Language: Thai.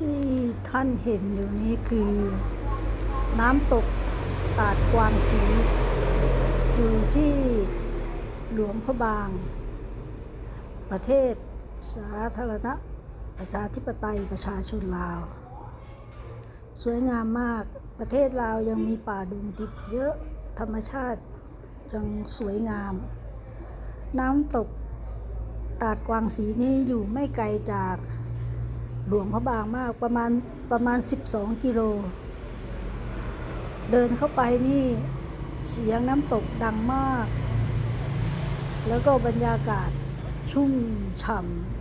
ที่ท่านเห็นอยู่นี้คือ น้ำตกตาดกวางสีอยู่ที่หลวงพระบาง ประเทศสาธารณประชาธิปไตยประชาชนลาว สวยงามมากประเทศลาวยังมีป่าดงดิบเยอะธรรมชาติยังสวยงาม น้ำตกตาดกวางสีนี้อยู่ไม่ไกลจาก หลวงพระบางมากประมาณประมาณ 12 กิโล เดินเข้าไปนี่เสียงน้ำตกดังมาก แล้วก็บรรยากาศชุ่มฉ่ำ